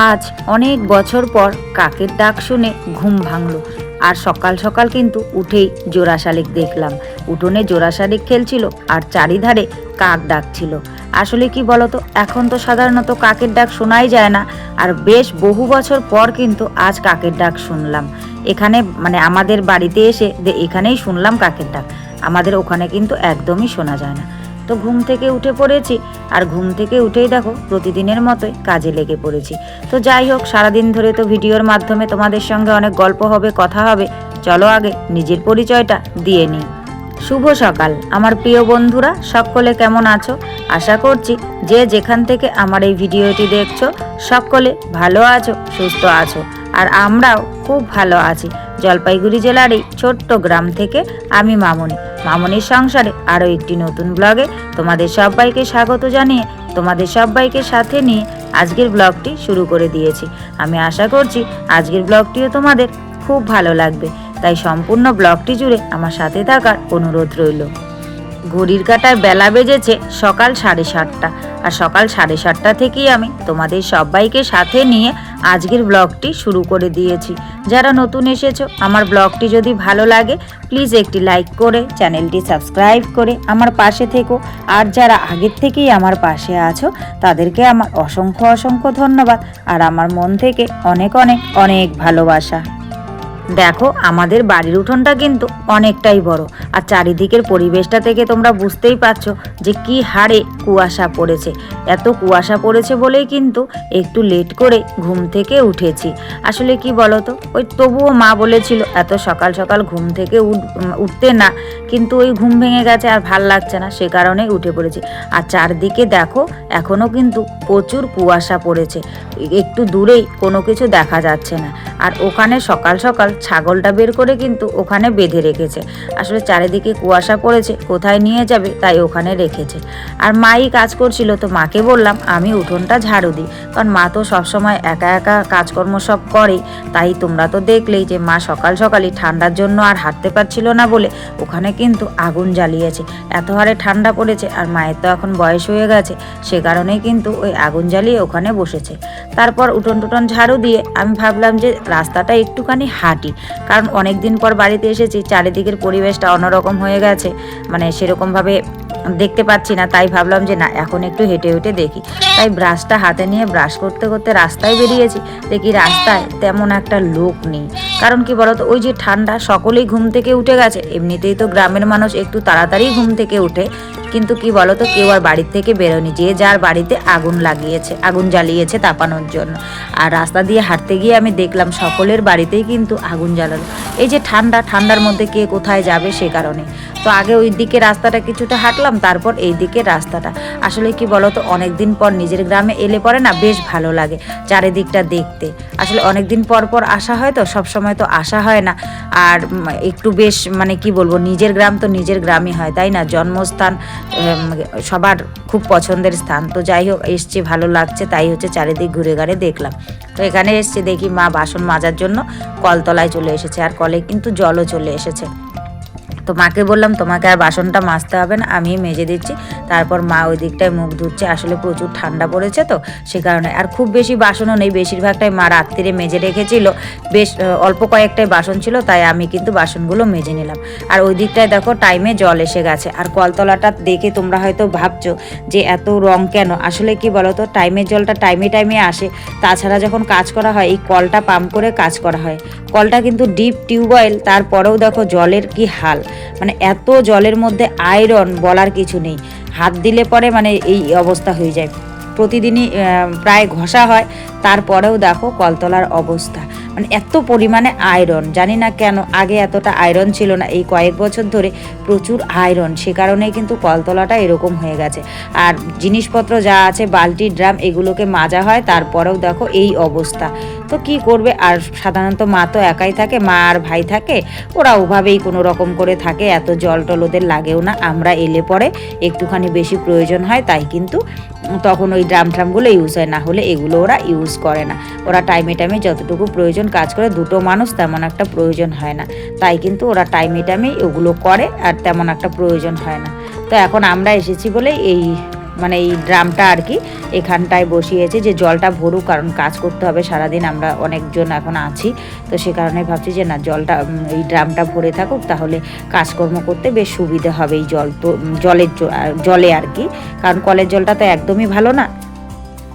আজ অনেক বছর পর কাকের ডাক শুনে ঘুম ভাঙলো। আর সকাল সকাল কিন্তু উঠেই জোড়া শালিক দেখলাম। উঠোনে জোড়া শালিক খেলছিল আর চারিধারে কাক ডাকছিল আসলে কি বলতো, এখন তো সাধারণত কাকের ডাক শোনাই যায় না। আর বেশ বহু বছর পর কিন্তু আজ কাকের ডাক শুনলাম। এখানে মানে আমাদের বাড়িতে এসে এখানেই শুনলাম কাকের ডাক। আমাদের ওখানে কিন্তু একদমই শোনা যায় না। তো ঘুম থেকে উঠে পড়েছি। আর ঘুম থেকে উঠেই দেখো, প্রতিদিনের মতোই কাজে লেগে পড়েছি। তো যাই হোক, সারাদিন ধরে তো ভিডিওর মাধ্যমে তোমাদের সঙ্গে অনেক গল্প হবে, কথা হবে। চলো আগে নিজের পরিচয়টা দিয়ে নিই। শুভ সকাল, আমার প্রিয় বন্ধুরা, সকলে কেমন আছো? আশা করছি যে যেখান থেকে আমার এই ভিডিওটি দেখছ, সকলে ভালো আছো, সুস্থ আছো। আর আমরাও খুব ভালো আছি। জলপাইগুড়ি জেলার এই ছোট্ট গ্রাম থেকে আমি মামনি। মামনির সংসারে আরও একটি নতুন ব্লগে তোমাদের সবাইকে স্বাগত জানিয়ে, তোমাদের সবাইকে সাথে নিয়ে আজকের ব্লগটি শুরু করে দিয়েছি। আমি আশা করছি আজকের ব্লগটিও তোমাদের খুব ভালো লাগবে। তাই সম্পূর্ণ ব্লগটি জুড়ে আমার সাথে থাকার অনুরোধ রইল। ঘড়ির কাটায় বেলা বেজেছে সকাল সাড়ে সাতটা। আর সকাল সাড়ে সাতটা থেকেই আমি তোমাদের সবাইকে সাথে নিয়ে আজকের ব্লগটি শুরু করে দিয়েছি। যারা নতুন এসেছ, আমার ব্লগটি যদি ভালো লাগে প্লিজ একটি লাইক করে, চ্যানেলটি সাবস্ক্রাইব করে আমার পাশে থেকো। আর যারা আগের থেকেই আমার পাশে আছো, তাদেরকে আমার অসংখ্য অসংখ্য ধন্যবাদ। আর আমার মন থেকে অনেক অনেক অনেক ভালোবাসা। দেখো, আমাদের বাড়ির উঠোনটা কিন্তু অনেকটাই বড়। আর চারিদিকের পরিবেশটা থেকে তোমরা বুঝতেই পারছ যে কি হারে কুয়াশা পড়েছে। এত কুয়াশা পড়েছে বলেই কিন্তু একটু লেট করে ঘুম থেকে উঠেছি। আসলে কি বলতো, ওই তবুও মা বলেছিল, এত সকাল সকাল ঘুম থেকে উঠ- উঠতে না। কিন্তু ওই ঘুম ভেঙে গেছে আর ভালো লাগছে না, সে কারণেই উঠে পড়েছি। আর চারদিকে দেখো এখনও কিন্তু প্রচুর কুয়াশা পড়েছে। একটু দূরেই কোনো কিছু দেখা যাচ্ছে না। আর ওখানে সকাল সকাল ছাগলটা বের করে কিন্তু ওখানে বেঁধে রেখেছে। আসলে চারিদিকে কুয়াশা পড়েছে, কোথায় নিয়ে যাবে তাই ওখানে রেখেছে। আর মাই কাজ করছিল, তো মাকে বললাম, আমি উঠোনটা ঝাড়ু দিই, কারণ মা তো সবসময় একা একা কাজকর্ম সব করে তাই তোমরা তো দেখলেই যে মা সকাল সকালই ঠান্ডার জন্য আর হাঁটতে পারছিল না বলে ওখানে কিন্তু আগুন জ্বালিয়েছে। এত হারে ঠান্ডা পড়েছে আর মায়ের তো এখন বয়স হয়ে গেছে, সে কারণেই কিন্তু ওই আগুন জ্বালিয়ে ওখানে বসেছে। তারপর উঠোন টুটন ঝাড়ু দিয়ে আমি ভাবলাম যে রাস্তাটা একটুখানি হাঁটি কারণ অনেক দিন পর বাড়িতে এসেছি, চারিদিকের পরিবেশটা অন্যরকম হয়ে গেছে। মানে সেরকমভাবে দেখতে পাচ্ছি না, তাই ভাবলাম যে না, এখন একটু হেঁটে হেঁটে দেখি। তাই ব্রাশটা হাতে নিয়ে ব্রাশ করতে করতে রাস্তায় বেরিয়েছি। দেখি রাস্তায় তেমন একটা লোক নেই। কারণ কি বলতো, ওই যে ঠান্ডা সকলেই ঘুম থেকে উঠে গেছে। এমনিতেই তো গ্রামের মানুষ একটু তাড়াতাড়ি ঘুম থেকে উঠে কিন্তু কি বলতো, কেউ আর বাড়ির থেকে বেরোনি যে যার বাড়িতে আগুন লাগিয়েছে, আগুন জ্বালিয়েছে তাপানোর জন্য। আর রাস্তা দিয়ে হাঁটতে গিয়ে আমি দেখলাম সকলের বাড়িতেই কিন্তু আগুন জ্বালানো। এই যে ঠান্ডা, ঠান্ডার মধ্যে কে কোথায় যাবে সে কারণে। তো আগে ওই দিকে রাস্তাটা কিছুটা হাঁটলাম, তারপর এই দিকে রাস্তাটা। আসলে কি বলতো অনেক দিন পর নিজের গ্রামে এলে পরে না বেশ ভালো লাগে চারিদিকটা দেখতে। আসলে অনেক দিন পর পর আসা হয় তো সব সময় তো আসা হয় না। আর একটু বেশ মানে কি বলব, নিজের গ্রাম তো নিজের গ্রামই হয়, তাই না? জন্মস্থান সবার খুব পছন্দের স্থান। তো যাই হোক, এসছে, ভালো লাগছে, তাই হচ্ছে চারিদিক ঘুরে ঘাড়ে দেখলাম। তো এখানে এসছে দেখি মা বাসন মাজার জন্য কলতলায় চলে এসেছে, আর কলে কিন্তু জলও চলে এসেছে। তো মাকে বললাম, তোমাকে আর বাসনটা মাজতে হবে না আমি মেজে দিচ্ছি। তারপর মা ওই দিকটায় মুখ ধুচ্ছে, আসলে প্রচুর ঠান্ডা পড়েছে তো, সে কারণে। আর খুব বেশি বাসনও নেই, বেশিরভাগটাই মা রাত্রিরে মেজে রেখেছিল। বেশ অল্প কয়েকটাই বাসন ছিল, তাই আমি কিন্তু বাসনগুলো মেজে নিলাম। আর ওই দিকটায় দেখো, টাইমে জল এসে গেছে। আর কলতলাটা দেখে তোমরা হয়তো ভাবছ যে, এত রং কেন? আসলে কি বলতো টাইমের জলটা টাইমে টাইমে আসে। তাছাড়া যখন কাজ করা হয়, এই কলটা পাম্প করে কাজ করা হয়। কলটা কিন্তু ডিপ টিউবওয়েল, তারপরেও দেখো জলের কি হাল। মানে এত জলের মধ্যে আয়রন বলার কিছু নেই। হাত দিলে পরে মানে এই অবস্থা হয়ে যায়। প্রতিদিনই প্রায় ঘষা হয়, তারপরেও দেখো কলতলার অবস্থা। মানে এত পরিমাণে আয়রন জানি না কেন আগে এতটা আয়রন ছিল না, এই কয়েক বছর ধরে প্রচুর আয়রন সে কারণেই কিন্তু কলতলাটা এরকম হয়ে গেছে। আর জিনিসপত্র যা আছে, বালতি, ড্রাম, এগুলোকে মাজা হয়, তারপরেও দেখো এই অবস্থা। তো কি করবে? আর সাধারণত মা তো একাই থাকে, মা আর ভাই থাকে, ওরা ওভাবেই কোনো রকম করে থাকে, এত জল টল ওদের লাগেও না, আমরা এলে পরে একটুখানি বেশি প্রয়োজন হয়, তাই কিন্তু তখন ওই ড্রাম, ট্রামগুলো ইউজ হয়, না হলে এগুলো ওরা ইউজ করে না। ওরা টাইমে টাইমে যতটুকু প্রয়োজন কাজ করে, দুটো মানুষ তেমন একটা প্রয়োজন হয় না। তাই কিন্তু ওরা টাইমে টাইমে ওগুলো করে আর তেমন একটা প্রয়োজন হয় না। তো এখন আমরা এসেছি বলে এই মানে এই ড্রামটা আর কি, এখানটায় বসিয়েছে যে জলটা ভরুক, কারণ কাজ করতে হবে সারাদিন, আমরা অনেকজন এখন আছি। তো সে কারণে ভাবছি যে না, জলটা এই ড্রামটা ভরে থাকুক, তাহলে কাজকর্ম করতে বেশ সুবিধে হবে এই জল তো জলের জলে আর কি। কারণ কলের জলটা তো একদমই ভালো না।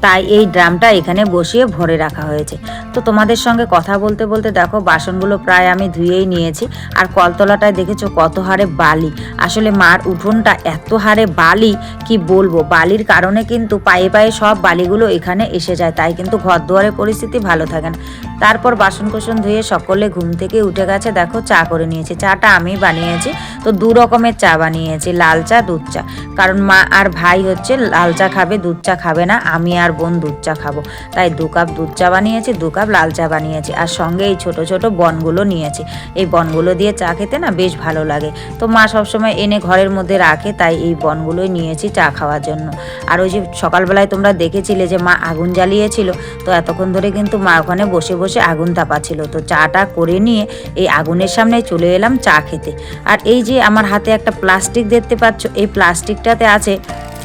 তাই এই ড্রামটা এখানে বসিয়ে ভরে রাখা হয়েছে। তো তোমাদের সঙ্গে কথা বলতে বলতে দেখো, বাসনগুলো প্রায় আমি ধুয়েই নিয়েছি। আর কলতলাটায় দেখেছ কত হারে বালি। আসলে মার উঠোনটা এত হারে বালি, কি বলব? বালির কারণে কিন্তু পায়ে পায়ে সব বালিগুলো এখানে এসে যায়। তাই কিন্তু ঘর দুয়ারের পরিস্থিতি ভালো থাকে না। তারপর বাসন কোসন ধুয়ে সকলে ঘুম থেকে উঠে গেছে, দেখো চা করে নিয়েছি। চাটা আমি বানিয়েছি। তো দু রকমের চা বানিয়েছি, লাল চা, দুধ চা। কারণ মা আর ভাই হচ্ছে, লাল চা খাবে, দুধ চা খাবে না। আমি আর বোন দুধ চা খাব। তাই দু কাপ দুধ চা বানিয়েছি, দু কাপ লাল চা বানিয়েছি আর সঙ্গে এই ছোট ছোট বনগুলো নিয়েছি। এই বনগুলো দিয়ে চা খেতে না বেশ ভালো লাগে। তো মা সবসময় এনে ঘরের মধ্যে রাখে, তাই এই বনগুলোই নিয়েছি চা খাওয়ার জন্য। আর ওই যে সকালবেলায় তোমরা দেখেছিলে যে মা আগুন জ্বালিয়েছিল, তো এতক্ষণ ধরে কিন্তু মা ওখানে বসে বসে আগুন তাপাচ্ছিল। তো চাটা করে নিয়ে এই আগুনের সামনে চলে এলাম চা খেতে। আর এই যে আমার হাতে একটা প্লাস্টিক দেখতে পাচ্ছ, এই প্লাস্টিকটাতে আছে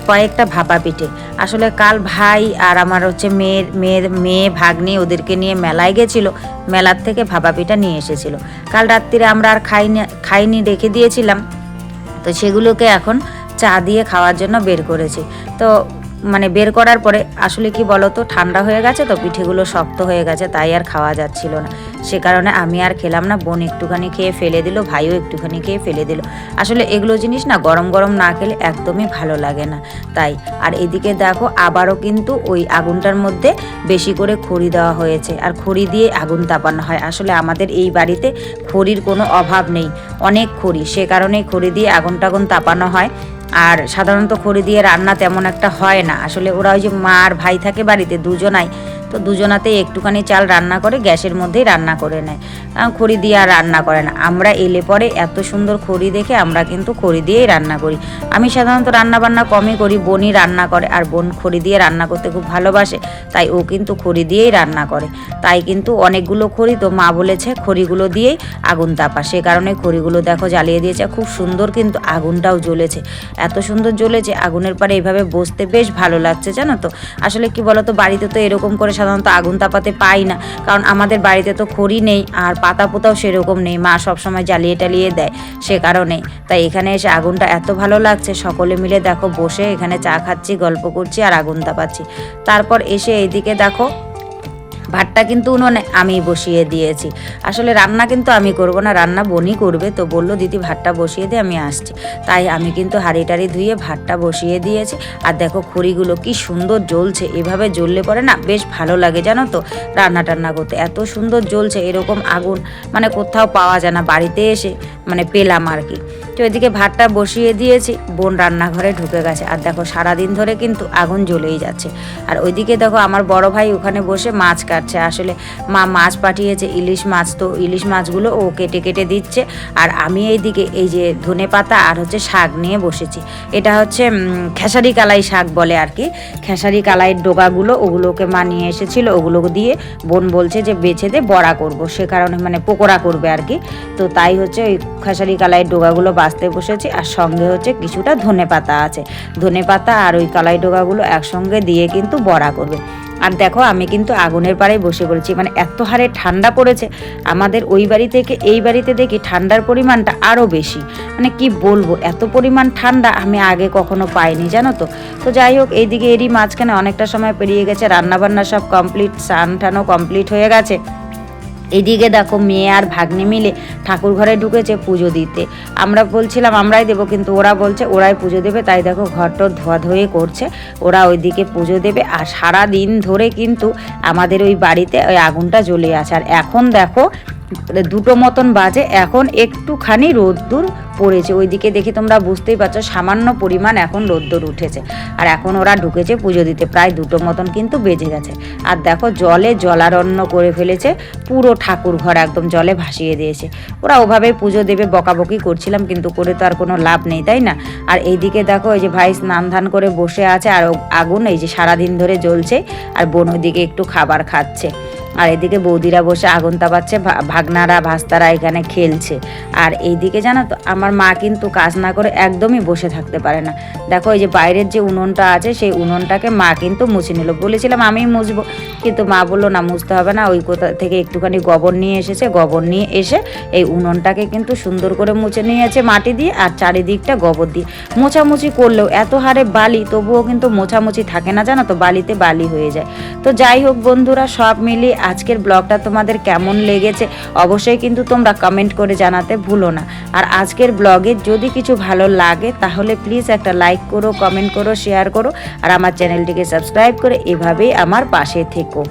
কয়েকটা ভাপা পিঠে। আসলে কাল ভাই আর আমার হচ্ছে মেয়ের মেয়ের মেয়ে ভাগ্নি ওদেরকে নিয়ে মেলায় গেছিল, মেলার থেকে ভাপা পিঠা নিয়ে এসেছিল। কাল রাত্রিরে আমরা আর খাইনি খাইনি রেখে দিয়েছিলাম। তো সেগুলোকে এখন চা দিয়ে খাওয়ার জন্য বের করেছি। তো মানে বের করার পরে আসলে কি বলতো, ঠান্ডা হয়ে গেছে তো, পিঠেগুলো শক্ত হয়ে গেছে, তাই আর খাওয়া যাচ্ছিল না। সে কারণে আমি আর খেলাম না, বোন একটুখানি খেয়ে ফেলে দিল, ভাইও একটুখানি খেয়ে ফেলে দিল। আসলে এগুলো জিনিস না, গরম গরম না খেলে একদমই ভালো লাগে না। তাই, আর এদিকে দেখো, আবারও কিন্তু ওই আগুনটার মধ্যে বেশি করে খড়ি দেওয়া হয়েছে। আর খড়ি দিয়ে আগুন তাপানো হয়। আসলে আমাদের এই বাড়িতে খড়ির কোনো অভাব নেই, অনেক খড়ি। সে কারণেই খড়ি দিয়ে আগুন টাগুন তাপানো হয়। আর সাধারণত খড়ি দিয়ে রান্না তেমন একটা হয় না। আসলে ওরা ওই যে মা আর ভাই থাকে বাড়িতে, দুজনাই তো দুজনাতেই একটুখানি চাল রান্না করে, গ্যাসের মধ্যেই রান্না করে নেয়। খড়ি দিয়ে আর রান্না করে না। আমরা এলে পরে এত সুন্দর খড়ি দেখে আমরা কিন্তু খড়ি দিয়েই রান্না করি। আমি সাধারণত রান্না বান্না কমই করি, বোনই রান্না করে আর বোন খড়ি দিয়ে রান্না করতে খুব ভালোবাসে, তাই ও কিন্তু খড়ি দিয়েই রান্না করে। তাই কিন্তু অনেকগুলো খড়ি তো মা বলেছে, খড়িগুলো দিয়েই আগুন তাপা। সে কারণে খড়িগুলো দেখো জ্বালিয়ে দিয়েছে, খুব সুন্দর কিন্তু আগুনটাও জ্বলেছে। এত সুন্দর জ্বলেছে, আগুনের পরে এইভাবে বসতে বেশ ভালো লাগছে, জানো তো? আসলে কি বলতো, বাড়িতে তো এরকম করে সাধারণত আগুন তাপাতে পাই না, কারণ আমাদের বাড়িতে তো খড়ি নেই আর পাতা পোতাও সেরকম নেই। মা সবসময় জ্বালিয়ে টালিয়ে দেয় সে কারণে। তাই এখানে এসে আগুনটা এত ভালো লাগছে, সকলে মিলে দেখো, বসে এখানে চা খাচ্ছি, গল্প করছি আর আগুন তাপাচ্ছি। তারপর এসে এইদিকে দেখো ভাতটা কিন্তু উনুনে আমি বসিয়ে দিয়েছি। আসলে রান্না কিন্তু আমি করব না, রান্না বনি করবে, তো বলল, দিদি, ভাতটা বসিয়ে দিয়ে আমি আসছি। তাই আমি কিন্তু হাঁড়ি টাড়ি ধুয়ে ভাতটা বসিয়ে দিয়েছি। আর দেখো, খড়িগুলো কি সুন্দর জ্বলছে, এভাবে জ্বললে পরে না বেশ ভালো লাগে, জানো তো রান্না টান্না করতে। এত সুন্দর জ্বলছে, এরকম আগুন মানে কোথাও পাওয়া যায় না, বাড়িতে এসে মানে পেলাম আর কি। তো এদিকে ভাতটা বসিয়ে দিয়েছি। বোন রান্নাঘরে ঢুকে গেছে। আর দেখো, সারাদিন ধরে কিন্তু আগুন জ্বলেই যাচ্ছে। আর ওইদিকে দেখো, আমার বড় ভাই ওখানে বসে মাছ কাটছে। আসলে মা মাছ পাঠিয়েছে, ইলিশ মাছ। তো ইলিশ মাছগুলো ও কেটে কেটে দিচ্ছে। আর আমি এইদিকে এই যে ধনে পাতা আর হচ্ছে শাক নিয়ে বসেছি। এটা হচ্ছে খেসারি কালাই শাক বলে আর কি। খেসারি কালাইয়ের ডোগাগুলো ওগুলোকে মা নিয়ে এসেছিল। ওগুলো দিয়ে বোন বলছে যে বেছে দে, বড়া করব। সে কারণে মানে পকোড়া করবে আর কি। তো তাই হচ্ছে ওই খেসারি কালাইয়ের ডোগাগুলো বাঁচতে বসেছি আর সঙ্গে হচ্ছে কিছুটা ধনে পাতা আছে। ধনে পাতা আর ওই কালাই ডোগাগুলো একসঙ্গে দিয়ে কিন্তু বড়া করবে। আর দেখো আমি কিন্তু আগুনের পাড়ে বসে পড়েছি মানে এত হারে ঠান্ডা পড়েছে, আমাদের ওই বাড়ি থেকে এই বাড়িতে দেখি ঠান্ডার পরিমাণটা আরও বেশি। মানে কি বলব, এত পরিমাণ ঠান্ডা আমি আগে কখনো পাইনি, জানো তো? তো যাই হোক, এইদিকে এরই মাঝখানে অনেকটা সময় পেরিয়ে গেছে, রান্নাবান্না সব কমপ্লিট স্নান টানও কমপ্লিট হয়ে গেছে। এদিকে দেখো মেয়ে আর ভাগ্নে মিলে ঠাকুর ঘরে ঢুকেছে পুজো দিতে। আমরা বলছিলাম, আমরাই দেবো, কিন্তু ওরা বলছে ওরাই পুজো দেবে। তাই দেখো ঘরটা ধোয়া ধোয়ে করছে, ওরা ওইদিকে পুজো দেবে। আর সারা দিন ধরে কিন্তু আমাদের ওই বাড়িতে ওই আগুনটা জ্বলে আছে। আর এখন দেখো দুটো মতন বাজে, এখন একটুখানি রোদ্দুর পড়েছে। ওইদিকে দেখে তোমরা বুঝতেই পারছ, সামান্য পরিমাণ এখন রোদ্দুর উঠেছে। আর এখন ওরা ঢুকেছে পুজো দিতে, প্রায় দুটো মতন কিন্তু বেজে গেছে। আর দেখো জলে জলারণ্য করে ফেলেছে, পুরো ঠাকুর ঘর একদম জলে ভাসিয়ে দিয়েছে। ওরা ওভাবেই পুজো দেবে, বকাবকি করছিলাম, কিন্তু করে তো আর কোনো লাভ নেই, তাই না? আর এইদিকে দেখো এই যে ভাই স্নান ধান করে বসে আছে, আর আগুন এই যে সারাদিন ধরে জ্বলছে, আর বোন ওইদিকে একটু খাবার খাচ্ছে। আর এদিকে বৌদিরা বসে আগুন তাপাচ্ছে ভাগনারা, ভাস্তারা এখানে খেলছে। আর এইদিকে জানো তো, আমার মা কিন্তু কাজ না করে একদমই বসে থাকতে পারে না। দেখো এই যে বাইরের যে উনুনটা আছে, সেই উনুনটাকে মা কিন্তু মুছে নিল। বলেছিলাম আমিই মুছবো, কিন্তু মা বলল, না, মুছতে হবে না, ওই কোথা থেকে একটুখানি গোবর নিয়ে এসেছে, গোবর নিয়ে এসে এই উনুনটাকে কিন্তু সুন্দর করে মুছে নিয়েছে মাটি দিয়ে, আর চারিদিকটা গোবর দিয়ে। মোছামুছি করলেও এত হারে বালি, তবুও কিন্তু মোছামুছি থাকে না, জানো তো, বালিতে বালি হয়ে যায়। তো যাই হোক বন্ধুরা, সব মিলিয়ে আজকের ব্লগটা তোমাদের কেমন লেগেছে অবশ্যই কিন্তু তোমরা কমেন্ট করে জানাতে ভুলো না। আর আজকের ব্লগে যদি কিছু ভালো লাগে তাহলে প্লিজ একটা লাইক করো কমেন্ট করো শেয়ার করো, আর আমার চ্যানেলটিকে সাবস্ক্রাইব করে এভাবেই আমার পাশে থেকো।